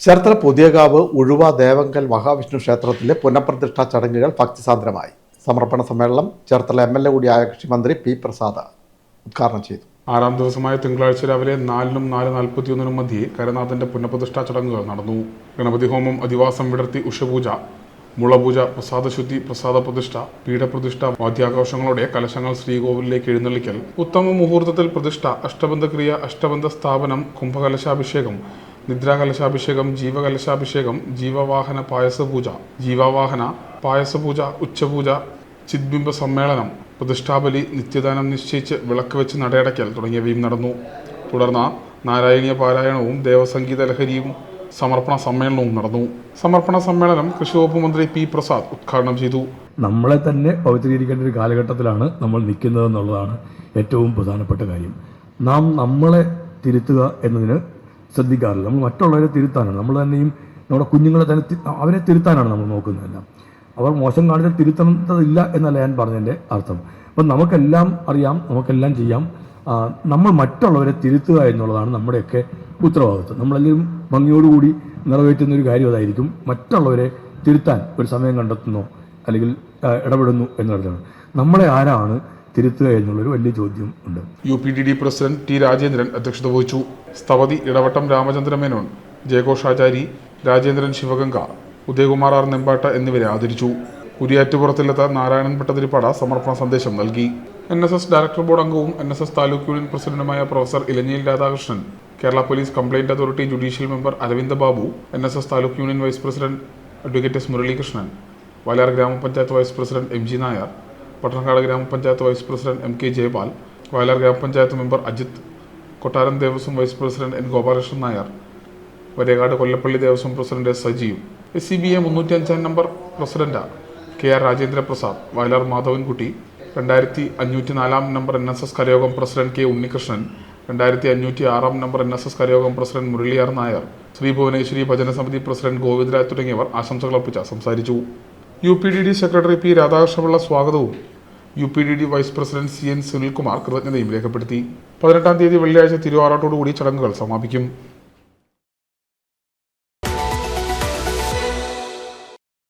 ചേർത്തല പുതിയകാവ് ഉഴുവ ദേവങ്കൽ മഹാവിഷ്ണു ക്ഷേത്രത്തിലെ പുനഃപ്രതിഷ്ഠാ ചടങ്ങുകൾ ഭക്തിസാന്ദ്രമായി. സമർപ്പണ സമ്മേളനം ചേർത്തല എം എൽ എ കൂടിയായ കൃഷിമന്ത്രി പി പ്രസാദ് ഉദ്ഘാടനം ചെയ്തു. ആറാം ദിവസമായ തിങ്കളാഴ്ച രാവിലെ നാലിനും നാല് നാൽപ്പത്തിയൊന്നിനും മധ്യേ കരനാഥന്റെ പുനഃപ്രതിഷ്ഠാ ചടങ്ങുകൾ നടന്നു. ഗണപതി ഹോമം അധിവാസം വിടർത്തി ഉഷപൂജ മുളപൂജ പ്രസാദശുദ്ധി പ്രസാദ പ്രതിഷ്ഠ പീഠപ്രതിഷ്ഠ വാദ്യാഘോഷങ്ങളോടെ കലശങ്ങൾ ശ്രീകോവിലേക്ക് എഴുന്നള്ളിക്കൽ ഉത്തമ മുഹൂർത്തത്തിൽ പ്രതിഷ്ഠ അഷ്ടബന്ധക്രിയ അഷ്ടബന്ധ സ്ഥാപനം കുംഭകലശാഭിഷേകം നിദ്രാകലശാഭിഷേകം ജീവകലശാഭിഷേകം ജീവവാഹന പായസപൂജ ജീവവാഹന പായസപൂജ ഉച്ചപൂജ ചിദ്ബിംബ സമ്മേളനം പ്രതിഷ്ഠാബലി നിത്യദാനം നിശ്ചയിച്ച് വിളക്ക് വെച്ച് നടയടയ്ക്കൽ തുടങ്ങിയവയും നടന്നു. തുടർന്ന് നാരായണീയ പാരായണവും ദേവസംഗീത ലഹരിയും സമർപ്പണ സമ്മേളനവും നടന്നു. സമർപ്പണ സമ്മേളനം കൃഷി വകുപ്പ് മന്ത്രി പി പ്രസാദ് ഉദ്ഘാടനം ചെയ്തു. നമ്മളെ തന്നെ പവിത്രീകരിക്കേണ്ട ഒരു കാലഘട്ടത്തിലാണ് നമ്മൾ നിൽക്കുന്നത് എന്നുള്ളതാണ് ഏറ്റവും പ്രധാനപ്പെട്ട കാര്യം. നാം നമ്മളെ തിരുത്തുക എന്നതിന് ശ്രദ്ധിക്കാറില്ല. നമ്മൾ മറ്റുള്ളവരെ തിരുത്താനാണ്. നമ്മൾ തന്നെയും നമ്മുടെ കുഞ്ഞുങ്ങളെ തന്നെ അവരെ തിരുത്താനാണ് നമ്മൾ നോക്കുന്നതെല്ലാം. അവർ മോശം കാണിച്ചാൽ തിരുത്തേണ്ടതില്ല എന്നല്ല ഞാൻ പറഞ്ഞതിന്റെ അർത്ഥം. അപ്പം നമുക്കെല്ലാം അറിയാം നമുക്കെല്ലാം ചെയ്യാം. നമ്മൾ മറ്റുള്ളവരെ തിരുത്തുക എന്നുള്ളതാണ് നമ്മുടെയൊക്കെ ഉത്തരവാദിത്വം. നമ്മളെല്ലാം ഭംഗിയോടുകൂടി നിറവേറ്റുന്ന ഒരു കാര്യം അതായിരിക്കും മറ്റുള്ളവരെ തിരുത്താൻ ഒരു സമയം കണ്ടെത്തുന്നു അല്ലെങ്കിൽ ഇടപെടുന്നു എന്നുള്ളതാണ് നമ്മളെ ആരാണ് തിരുത്തുക എന്നുള്ളൊരു വലിയ ചോദ്യം ഉണ്ട്. U P D D president T Rajendran അധ്യക്ഷത വഹിച്ചു. സ്ഥപതി ഇടവട്ടം രാമചന്ദ്ര മേനോൻ ജയഘോഷാചാരി രാജേന്ദ്രൻ ശിവഗംഗ ഉദയകുമാർ ആർ നെമ്പാട്ട എന്നിവരെ ആദരിച്ചു. കുരിയാറ്റുപുറത്തിലെത്ത നാരായണൻ ഭട്ടതിരിപ്പാട സമർപ്പണ സന്ദേശം നൽകി. N S S director board അംഗവും N S S taluk union പ്രസിഡന്റുമായ professor ഇലഞ്ഞിയിൽ Radhakrishnan Kerala police complaint authority judicial member Aravinda Babu N S S taluk union vice president advocate S Muralikrishnan Vayalar ഗ്രാമപഞ്ചായത്ത് vice president M G Nair Pattanakkad ഗ്രാമപഞ്ചായത്ത് vice president M K Jayapal Vayalar ഗ്രാമപഞ്ചായത്ത് member Ajith Kottaram Devaswom vice president N Gopalakrishnan Nair Varekad Kollappally Devaswom president Sajeev S C B A മുന്നൂറ്റി അഞ്ചാം number president K R Rajendra Prasad Vayalar Madhavankutty രണ്ടായിരത്തി അഞ്ഞൂറ്റി നാലാം number N S S karayogam president K Unnikrishnan രണ്ടായിരത്തി അഞ്ഞൂറ്റി ആറാം number N S S karayogam president Muraliyar Nair Sree Bhuvaneswari Bhajana Samithi president Govindaraj തുടങ്ങിയവർ ആശംസകൾ അർപ്പിച്ച സംസാരിച്ചു. U P D D secretary P Radhakrishnapillai സ്വാഗതവും. U P D D vice president C N Sunilkumar കൃതജ്ഞതയും രേഖപ്പെടുത്തി. പതിനെട്ടാം തീയതി വെള്ളിയാഴ്ച തിരുവാറാട്ടോടുകൂടി ചടങ്ങുകൾ സമാപിക്കും.